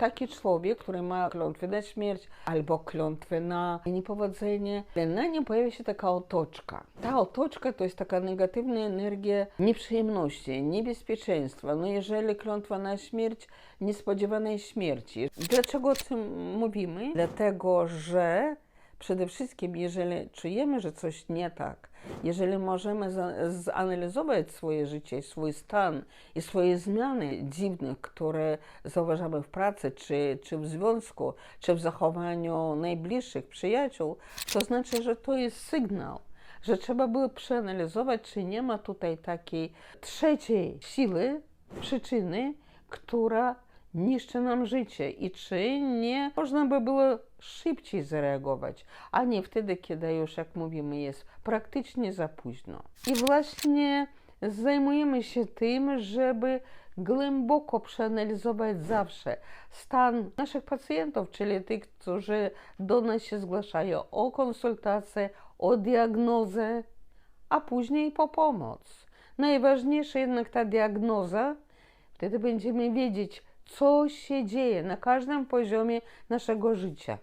taki człowiek, który ma klątwę na śmierć albo klątwę na niepowodzenie, na nim pojawia się taka otoczka. Ta otoczka to jest taka negatywna energia nieprzyjemności, niebezpieczeństwa. No jeżeli klątwa na śmierć, niespodziewanej śmierci. Dlaczego o tym mówimy? Dlatego, że przede wszystkim, jeżeli czujemy, że coś nie tak, jeżeli możemy za- zanalizować swoje życie, swój stan i swoje zmiany dziwne, które zauważamy w pracy, czy, czy w związku, czy w zachowaniu najbliższych przyjaciół, to znaczy, że to jest sygnał, że trzeba było przeanalizować, czy nie ma tutaj takiej trzeciej siły, przyczyny, która niszczy nam życie i czy nie można by było szybciej zareagować, a nie wtedy, kiedy już, jak mówimy, jest praktycznie za późno. I właśnie zajmujemy się tym, żeby głęboko przeanalizować zawsze stan naszych pacjentów, czyli tych, którzy do nas się zgłaszają o konsultację, o diagnozę, a później po pomoc. Najważniejsza jednak ta diagnoza, wtedy będziemy wiedzieć, co się dzieje na każdym poziomie naszego życia.